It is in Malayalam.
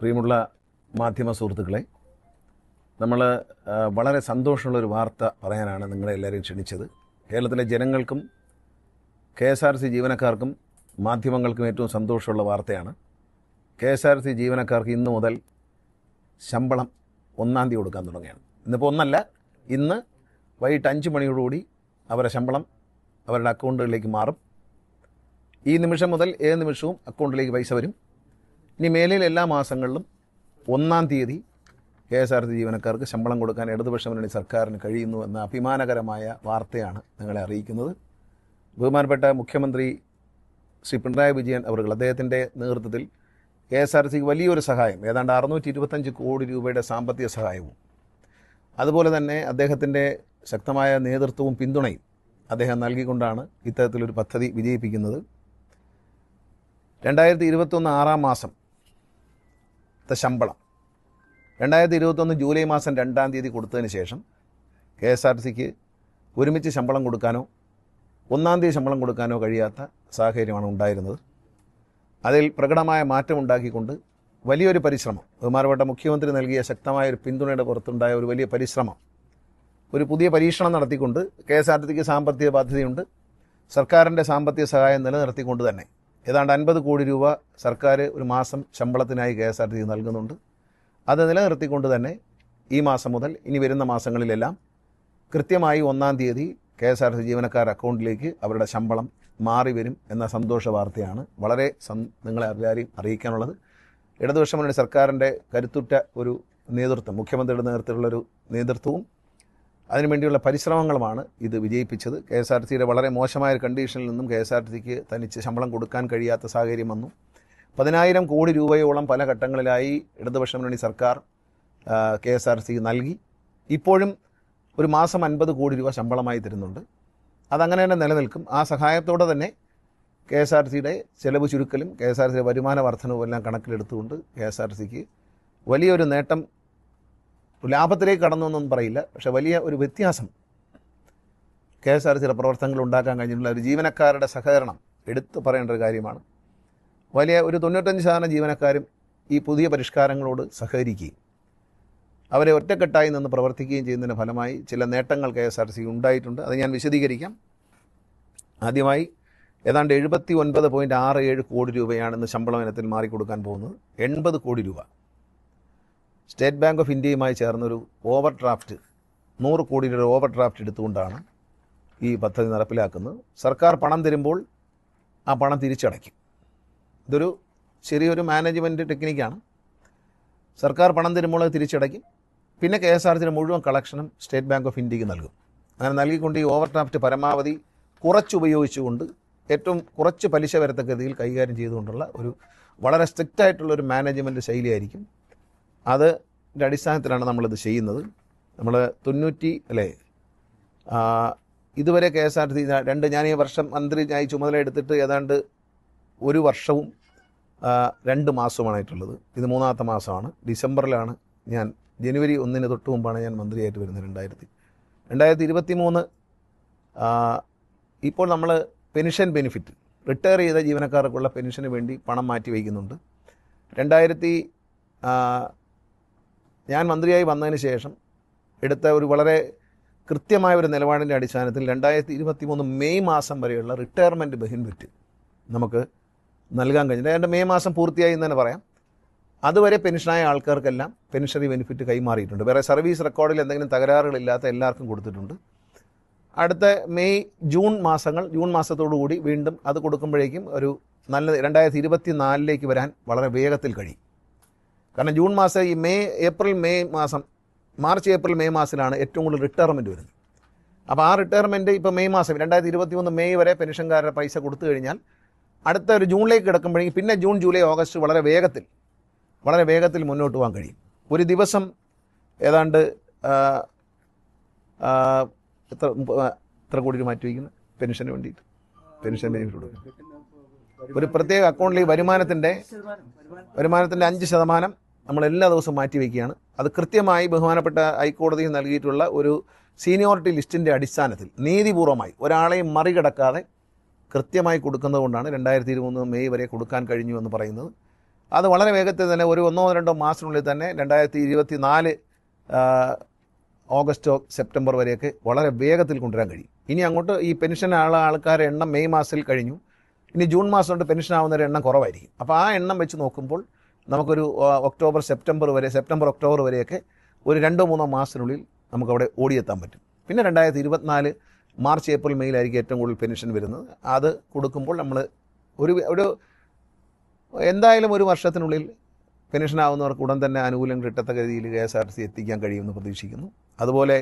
പ്രിയമുള്ള മാധ്യമ സുഹൃത്തുക്കളെ നമ്മൾ വളരെ സന്തോഷമുള്ളൊരു വാർത്ത പറയാനാണ് നിങ്ങളെ എല്ലാവരെയും ക്ഷണിച്ചത്. കേരളത്തിലെ ജനങ്ങൾക്കും കെ എസ് ആർ സി ജീവനക്കാർക്കും മാധ്യമങ്ങൾക്കും ഏറ്റവും സന്തോഷമുള്ള വാർത്തയാണ്. കെ എസ് ആർ സി ജീവനക്കാർക്ക് ഇന്ന് മുതൽ ശമ്പളം ഒന്നാം തീയതി കൊടുക്കാൻ തുടങ്ങിയാണ് ഇന്നിപ്പോൾ ഒന്നല്ല ഇന്ന് വൈകിട്ട് അഞ്ച് മണിയോടുകൂടി അവരുടെ ശമ്പളം അവരുടെ അക്കൗണ്ടുകളിലേക്ക് മാറും. ഈ നിമിഷം മുതൽ ഏത് നിമിഷവും അക്കൗണ്ടിലേക്ക് പൈസ വരും. ഇനി മേലയിൽ എല്ലാ മാസങ്ങളിലും ഒന്നാം തീയതി കെ എസ് ആർ ടി ജീവനക്കാർക്ക് ശമ്പളം കൊടുക്കാൻ ഇടതുപക്ഷ മുന്നണി സർക്കാരിന് കഴിയുന്നു എന്ന അഭിമാനകരമായ വാർത്തയാണ് നിങ്ങളെ അറിയിക്കുന്നത്. ബഹുമാനപ്പെട്ട മുഖ്യമന്ത്രി ശ്രീ പിണറായി വിജയൻ അവർ അദ്ദേഹത്തിന്റെ നേതൃത്വത്തിൽ കെ എസ് ആർ സിക്ക് വലിയൊരു സഹായം ഏതാണ്ട് അറുന്നൂറ്റി ഇരുപത്തഞ്ച് കോടി രൂപയുടെ സാമ്പത്തിക സഹായവും. അതുപോലെ തന്നെ അദ്ദേഹത്തിന്റെ ശക്തമായ നേതൃത്വവും പിന്തുണയും അദ്ദേഹം നൽകിക്കൊണ്ടാണ് ഇത്തരത്തിലൊരു പദ്ധതി വിജയിപ്പിക്കുന്നത്. രണ്ടായിരത്തി ഇരുപത്തൊന്ന് ആറാം മാസം ശമ്പളം. രണ്ടായിരത്തി ഇരുപത്തൊന്ന് ജൂലൈ മാസം രണ്ടാം തീയതി കൊടുത്തതിന് ശേഷം കെ എസ് ആർ സിക്ക് ഒരുമിച്ച് ശമ്പളം കൊടുക്കാനോ ഒന്നാം തീയതി ശമ്പളം കൊടുക്കാനോ കഴിയാത്ത സാഹചര്യമാണ് ഉണ്ടായിരുന്നത്. അതിൽ പ്രകടമായ മാറ്റമുണ്ടാക്കിക്കൊണ്ട് വലിയൊരു പരിശ്രമം ബഹുമാനപ്പെട്ട മുഖ്യമന്ത്രി നൽകിയ ശക്തമായ ഒരു പിന്തുണയുടെ പുറത്തുണ്ടായ ഒരു വലിയ പരിശ്രമം ഒരു പുതിയ പരീക്ഷണം നടത്തിക്കൊണ്ട് കെ എസ് ആർ ടി സിക്ക് സാമ്പത്തിക ബാധ്യതയുണ്ട്. സർക്കാരിന്റെ സാമ്പത്തിക സഹായം നിലനിർത്തിക്കൊണ്ട് തന്നെ ഏതാണ്ട് അൻപത് കോടി രൂപ സർക്കാർ ഒരു മാസം ശമ്പളത്തിനായി K S R T C നൽകുന്നുണ്ട്. അത് നിലനിർത്തിക്കൊണ്ട് തന്നെ ഈ മാസം മുതൽ ഇനി വരുന്ന മാസങ്ങളിലെല്ലാം കൃത്യമായി ഒന്നാം തീയതി K S R T C ജീവനക്കാർ അക്കൗണ്ടിലേക്ക് അവരുടെ ശമ്പളം മാറി വരും എന്ന സന്തോഷ വാർത്തയാണ് വളരെ നിങ്ങളെ എല്ലാവരെയും അറിയിക്കാനുള്ളത്. ഇടതുപക്ഷ മുന്നണി സർക്കാരിന്റെ കരുത്തുറ്റ ഒരു നേതൃത്വം മുഖ്യമന്ത്രിയുടെ നേതൃത്വത്തിലുള്ളൊരു നേതൃത്വവും അതിനുവേണ്ടിയുള്ള പരിശ്രമങ്ങളുമാണ് ഇത് വിജയിപ്പിച്ചത്. കെ എസ് ആർ സിയുടെ വളരെ മോശമായ കണ്ടീഷനിൽ നിന്നും കെ എസ് ആർ സിക്ക് തനിച്ച് ശമ്പളം കൊടുക്കാൻ കഴിയാത്ത സാഹചര്യം വന്നു. പതിനായിരം കോടി രൂപയോളം പല ഘട്ടങ്ങളിലായി ഇടതുപക്ഷ മുന്നണി സർക്കാർ കെ എസ് ആർ സി നൽകി. ഇപ്പോഴും ഒരു മാസം അൻപത് കോടി രൂപ ശമ്പളമായി തരുന്നുണ്ട്. അതങ്ങനെ തന്നെ നിലനിൽക്കും. ആ സഹായത്തോടെ തന്നെ കെ എസ് ആർ സിയുടെ ചെലവ് ചുരുക്കലും കെ എസ് ആർ സിയുടെ വരുമാന വർധനവും എല്ലാം കണക്കിലെടുത്തുകൊണ്ട് കെ എസ് ആർ സിക്ക് വലിയൊരു നേട്ടം ലാഭത്തിലേക്ക് കടന്നു എന്നൊന്നും പറയില്ല. പക്ഷേ വലിയ ഒരു വ്യത്യാസം കെ എസ് ആർ ചില പ്രവർത്തനങ്ങൾ ഉണ്ടാക്കാൻ കഴിഞ്ഞിട്ടുള്ള ഒരു ജീവനക്കാരുടെ സഹകരണം എടുത്തു പറയേണ്ട ഒരു കാര്യമാണ്. വലിയ ഒരു തൊണ്ണൂറ്റഞ്ച് ശതമാനം ജീവനക്കാരും ഈ പുതിയ പരിഷ്കാരങ്ങളോട് സഹകരിക്കുകയും അവരെ ഒറ്റക്കെട്ടായി നിന്ന് പ്രവർത്തിക്കുകയും ചെയ്യുന്നതിന്റെ ഫലമായി ചില നേട്ടങ്ങൾ കെ എസ് ആർ സി ഉണ്ടായിട്ടുണ്ട്. അത് ഞാൻ വിശദീകരിക്കാം. ആദ്യമായി ഏതാണ്ട് എഴുപത്തി ഒൻപത് പോയിന്റ് ആറ് ഏഴ് കോടി രൂപയാണ് ഇന്ന് ശമ്പളം ഇനത്തിൽ മാറിക്കൊടുക്കാൻ പോകുന്നത്. എൺപത് കോടി രൂപ. സ്റ്റേറ്റ് ബാങ്ക് ഓഫ് ഇന്ത്യയുമായി ചേർന്നൊരു ഓവർ ഡ്രാഫ്റ്റ് നൂറ് കോടി രൂപ ഓവർ ഡ്രാഫ്റ്റ് എടുത്തുകൊണ്ടാണ് ഈ പദ്ധതി നടപ്പിലാക്കുന്നത്. സർക്കാർ പണം തരുമ്പോൾ ആ പണം തിരിച്ചടയ്ക്കും. ഇതൊരു ചെറിയൊരു മാനേജ്മെന്റ് ടെക്നിക്കാണ്. സർക്കാർ പണം തരുമ്പോൾ അത് തിരിച്ചടയ്ക്കും. പിന്നെ കെ എസ് ആർ സിയുടെ മുഴുവൻ കളക്ഷനും സ്റ്റേറ്റ് ബാങ്ക് ഓഫ് ഇന്ത്യയ്ക്ക് നൽകും. അങ്ങനെ നൽകിക്കൊണ്ട് ഈ ഓവർ ഡ്രാഫ്റ്റ് പരമാവധി കുറച്ചുപയോഗിച്ചുകൊണ്ട് ഏറ്റവും കുറച്ച് പലിശ വരത്തക്ക രീതിയിൽ കൈകാര്യം ചെയ്തുകൊണ്ടുള്ള ഒരു വളരെ സ്ട്രിക്റ്റ് ആയിട്ടുള്ള ഒരു മാനേജ്മെന്റ് ശൈലിയായിരിക്കും അതിന്റെ അടിസ്ഥാനത്തിലാണ് നമ്മളിത് ചെയ്യുന്നത്. നമ്മൾ തൊണ്ണൂറ്റി അല്ലേ? ഇതുവരെ കെ എസ് ആർ ടി രണ്ട് ഞാൻ ഈ വർഷം മന്ത്രിയായി ചുമതല എടുത്തിട്ട് ഏതാണ്ട് ഒരു വർഷവും രണ്ട് മാസവുമാണായിട്ടുള്ളത് ഇത് മൂന്നാമത്തെ മാസമാണ്. ഡിസംബറിലാണ് ഞാൻ ജനുവരി ഒന്നിന് തൊട്ട് മുമ്പാണ് ഞാൻ മന്ത്രിയായിട്ട് വരുന്നത് രണ്ടായിരത്തി രണ്ടായിരത്തി ഇരുപത്തി മൂന്ന് ഇപ്പോൾ നമ്മൾ പെൻഷൻ ബെനിഫിറ്റ് റിട്ടയർ ചെയ്ത ജീവനക്കാർക്കുള്ള പെൻഷന് വേണ്ടി പണം മാറ്റി വയ്ക്കുന്നുണ്ട്. രണ്ടായിരത്തി ഞാൻ മന്ത്രിയായി വന്നതിന് ശേഷം എടുത്ത ഒരു വളരെ കൃത്യമായ ഒരു നിലപാടിന്റെ അടിസ്ഥാനത്തിൽ രണ്ടായിരത്തി ഇരുപത്തി മൂന്ന് മെയ് മാസം വരെയുള്ള റിട്ടയർമെന്റ് ബെനിഫിറ്റ് നമുക്ക് നൽകാൻ കഴിഞ്ഞു. എന്റെ മെയ് മാസം പൂർത്തിയായി എന്ന് തന്നെ പറയാം. അതുവരെ പെൻഷനായ ആൾക്കാർക്കെല്ലാം പെൻഷനറി ബെനിഫിറ്റ് കൈമാറിയിട്ടുണ്ട്. വേറെ സർവീസ് റെക്കോർഡിൽ എന്തെങ്കിലും തകരാറുകളില്ലാത്ത എല്ലാവർക്കും കൊടുത്തിട്ടുണ്ട്. അടുത്ത മെയ് ജൂൺ മാസങ്ങൾ ജൂൺ കൂടി വീണ്ടും അത് കൊടുക്കുമ്പോഴേക്കും ഒരു നല്ല രണ്ടായിരത്തി ഇരുപത്തി നാലിലേക്ക് വരാൻ വളരെ വേഗത്തിൽ കഴിയും. കാരണം ജൂൺ മാസം ഈ മെയ് ഏപ്രിൽ മെയ് മാസം മാർച്ച് ഏപ്രിൽ മെയ് മാസത്തിലാണ് ഏറ്റവും കൂടുതൽ റിട്ടയർമെന്റ് വരുന്നത്. അപ്പോൾ ആ റിട്ടയർമെന്റ് ഇപ്പോൾ മെയ് മാസം രണ്ടായിരത്തി ഇരുപത്തി മൂന്ന് മെയ് വരെ പെൻഷൻകാരുടെ പൈസ കൊടുത്തു കഴിഞ്ഞാൽ അടുത്ത ഒരു ജൂണിലേക്ക് കിടക്കുമ്പോഴേക്കും പിന്നെ ജൂൺ ജൂലൈ ഓഗസ്റ്റ് വളരെ വേഗത്തിൽ വളരെ വേഗത്തിൽ മുന്നോട്ട് പോകാൻ കഴിയും. ഒരു ദിവസം ഏതാണ്ട് എത്ര എത്ര കോടി മാറ്റി വയ്ക്കുന്നത് പെൻഷന് വേണ്ടിയിട്ട്. പെൻഷൻ ബെനിഫിറ്റ് കൊടുക്കും ഒരു പ്രത്യേക അക്കൗണ്ടിൽ വരുമാനത്തിന്റെ വരുമാനത്തിന്റെ അഞ്ച് ശതമാനം നമ്മൾ എല്ലാ ദിവസവും മാറ്റി വയ്ക്കുകയാണ് അത് കൃത്യമായി ബഹുമാനപ്പെട്ട ഹൈക്കോടതി നൽകിയിട്ടുള്ള ഒരു സീനിയോറിറ്റി ലിസ്റ്റിന്റെ അടിസ്ഥാനത്തിൽ നീതിപൂർവമായി ഒരാളെയും മറികടക്കാതെ കൃത്യമായി കൊടുക്കുന്നതുകൊണ്ടാണ് രണ്ടായിരത്തി ഇരുപത് മെയ് വരെ കൊടുക്കാൻ കഴിഞ്ഞു എന്ന് പറയുന്നത്. അത് വളരെ വേഗത്തിൽ തന്നെ ഒരു ഒന്നോ രണ്ടോ മാസത്തിനുള്ളിൽ തന്നെ രണ്ടായിരത്തി ഇരുപത്തി നാല് ഓഗസ്റ്റോ സെപ്റ്റംബർ വരെയൊക്കെ വളരെ വേഗത്തിൽ കൊണ്ടുവരാൻ കഴിയും. ഇനി അങ്ങോട്ട് ഈ പെൻഷൻ ആൾ ആൾക്കാരുടെ എണ്ണം മെയ് മാസത്തിൽ കഴിഞ്ഞു. ഇനി ജൂൺ മാസം കൊണ്ട് പെൻഷൻ ആവുന്നവരുടെ എണ്ണം കുറവായിരിക്കും. അപ്പോൾ ആ എണ്ണം വെച്ച് നോക്കുമ്പോൾ നമുക്കൊരു ഒക്ടോബർ സെപ്റ്റംബർ വരെ സെപ്റ്റംബർ ഒക്ടോബർ വരെയൊക്കെ ഒരു രണ്ടോ മൂന്നോ മാസത്തിനുള്ളിൽ നമുക്കവിടെ ഓടിയെത്താൻ പറ്റും. പിന്നെ രണ്ടായിരത്തി ഇരുപത്തിനാല് മാർച്ച് ഏപ്രിൽ മെയ്യിലായിരിക്കും ഏറ്റവും കൂടുതൽ പെൻഷൻ വരുന്നത്. അത് കൊടുക്കുമ്പോൾ നമ്മൾ ഒരു ഒരു എന്തായാലും ഒരു വർഷത്തിനുള്ളിൽ പെൻഷൻ ആവുന്നവർക്ക് ഉടൻ തന്നെ ആനുകൂല്യം കിട്ടത്തക്ക രീതിയിൽ K S R T C എത്തിക്കാൻ കഴിയുമെന്ന് പ്രതീക്ഷിക്കുന്നു. അതുപോലെ